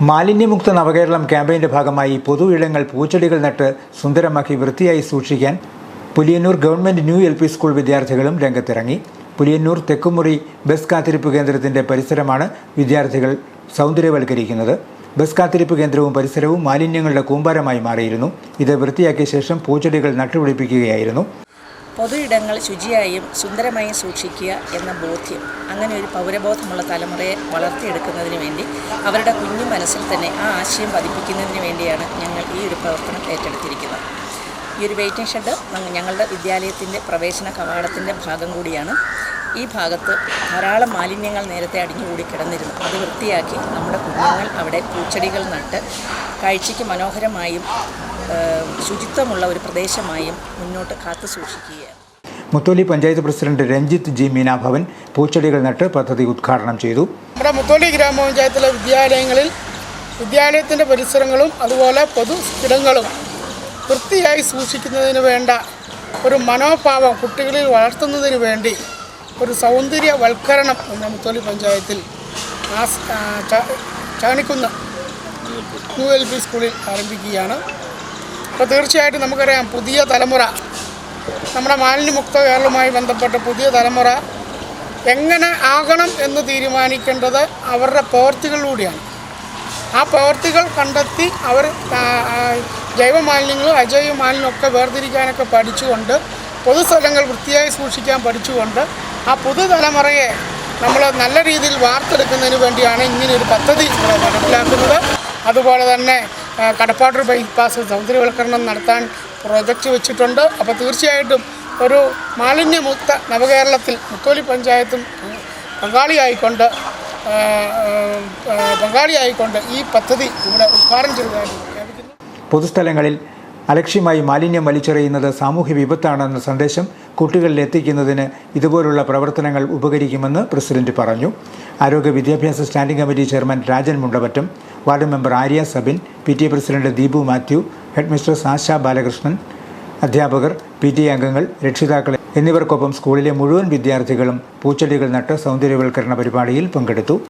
മാലിന്യമുക്ത നവകേരളം ക്യാമ്പയിന്റെ ഭാഗമായി പൊതു ഇടങ്ങൾ പൂച്ചെടികൾ നട്ട് സുന്ദരമാക്കി വൃത്തിയായി സൂക്ഷിക്കാൻ Puliyannoor government new L P school വിദ്യാർത്ഥികളും രംഗത്തിറങ്ങി. പുലിയന്നൂർ തെക്കുമുറി ബസ് കാത്തിരിപ്പ് കേന്ദ്രത്തിന്റെ പരിസരമാണ് വിദ്യാർത്ഥികൾ സൗന്ദര്യവൽക്കരിക്കുന്നത്. ബസ് കാത്തിരിപ്പ് കേന്ദ്രവും പരിസരവും മാലിന്യങ്ങളുടെ കൂമ്പാരമായി മാറിയിരുന്നു. ഇത് വൃത്തിയാക്കിയ ശേഷം പൂച്ചെടികൾ നട്ടുപിടിപ്പിക്കുകയായിരുന്നു. പൊതു ഇടങ്ങൾ ശുചിയായും സുന്ദരമായും സൂക്ഷിക്കുക എന്ന ബോധ്യം അങ്ങനെ ഒരു പൗരബോധമുള്ള തലമുറയെ വളർത്തിയെടുക്കുന്നതിന് വേണ്ടി അവരുടെ കുഞ്ഞു മനസ്സിൽ തന്നെ ആ ആശയം പതിപ്പിക്കുന്നതിന് വേണ്ടിയാണ് ഞങ്ങൾ ഈ ഒരു പ്രവർത്തനം ഏറ്റെടുത്തിരിക്കുന്നത്. ഈ ഒരു വെയിറ്റിംഗ് ഷെഡ് ഞങ്ങ- ഞങ്ങളുടെ വിദ്യാലയത്തിന്റെ പ്രവേശന കവാടത്തിന്റെ ഭാഗം കൂടിയാണ്. ഈ ഭാഗത്ത് ധാരാളം മാലിന്യങ്ങൾ നേരത്തെ അടിഞ്ഞുകൂടി കിടന്നിരുന്നു. അത് വൃത്തിയാക്കി നമ്മുടെ കുഞ്ഞുങ്ങൾ അവിടെ പൂച്ചെടികൾ നട്ട് കാഴ്ചയ്ക്ക് മനോഹരമായും ശുചിത്വമുള്ള ഒരു പ്രദേശമായും മുന്നോട്ട് കാത്തു സൂക്ഷിക്കുകയാണ്. മുത്തോലി പഞ്ചായത്ത് പ്രസിഡന്റ് രഞ്ജിത്ത് ജി മീനാഭവൻ പൂച്ചെടികൾ നട്ട് പദ്ധതി ഉദ്ഘാടനം ചെയ്തു. നമ്മുടെ മുത്തോലി ഗ്രാമപഞ്ചായത്തിലെ വിദ്യാലയങ്ങളിൽ വിദ്യാലയത്തിന്റെ പരിസരങ്ങളും അതുപോലെ പൊതു ഇടങ്ങളും വൃത്തിയായി സൂക്ഷിക്കുന്നതിന് വേണ്ട ഒരു മനോഭാവം കുട്ടികളിൽ വളർത്തുന്നതിന് വേണ്ടി ഒരു സൗന്ദര്യവൽക്കരണം മുത്തോലി പഞ്ചായത്തിൽ ചാണിക്കുന്ന യു എൽ പി സ്കൂളിൽ ആരംഭിക്കുകയാണ്. അപ്പോൾ തീർച്ചയായിട്ടും നമുക്കറിയാം പുതിയ തലമുറ നമ്മുടെ മാലിന്യമുക്ത കേരളവുമായി ബന്ധപ്പെട്ട പുതിയ തലമുറ എങ്ങനെ ആകണം എന്ന് തീരുമാനിക്കേണ്ടത് അവരുടെ പ്രവർത്തികളിലൂടെയാണ്. ആ പ്രവർത്തികൾ കണ്ടെത്തി അവർ ജൈവ മാലിന്യങ്ങളും അജൈവ മാലിന്യവും ഒക്കെ വേർതിരിക്കാനൊക്കെ പഠിച്ചുകൊണ്ട് പൊതുസ്ഥലങ്ങൾ വൃത്തിയായി സൂക്ഷിക്കാൻ പഠിച്ചുകൊണ്ട് ആ പുതുതലമുറയെ നമ്മൾ നല്ല രീതിയിൽ വാർത്തെടുക്കുന്നതിന് വേണ്ടിയാണ് ഇങ്ങനെ ഒരു പദ്ധതി നടപ്പിലാക്കുന്നത്. അതുപോലെ തന്നെ കടപ്പാട് ബൈപ്പാസ് സൗന്ദര്യവൽക്കരണം നടത്താൻ പ്രൊജക്റ്റ് വെച്ചിട്ടുണ്ട്. അപ്പോൾ തീർച്ചയായിട്ടും ഒരു മാലിന്യമുക്ത നവകേരളത്തിൽ മുത്തോലി പഞ്ചായത്തും പങ്കാളിയായിക്കൊണ്ട് പങ്കാളിയായിക്കൊണ്ട് ഈ പദ്ധതി ഇവിടെ ഉദ്ഘാടനം ചെയ്തതായിട്ട് പൊതുസ്ഥലങ്ങളിൽ അലക്ഷ്യമായി മാലിന്യം വലിച്ചെറിയുന്നത് സാമൂഹ്യ വിപത്താണെന്ന സന്ദേശം കുട്ടികളിൽ എത്തിക്കുന്നതിന് ഇതുപോലുള്ള പ്രവർത്തനങ്ങൾ ഉപകരിക്കുമെന്ന് പ്രസിഡന്റ് പറഞ്ഞു. ആരോഗ്യ വിദ്യാഭ്യാസ standing committee chairman Rajan Mundapattam ward member Arya Sabin P T A president Deepu Mathew headmistress Asha Balakrishnan അധ്യാപകർ പി ടി എ അംഗങ്ങൾ രക്ഷിതാക്കൾ എന്നിവർക്കൊപ്പം സ്കൂളിലെ മുഴുവൻ വിദ്യാർത്ഥികളും പൂച്ചെടികൾ നട്ട് സൗന്ദര്യവൽക്കരണ പരിപാടിയിൽ പങ്കെടുത്തു.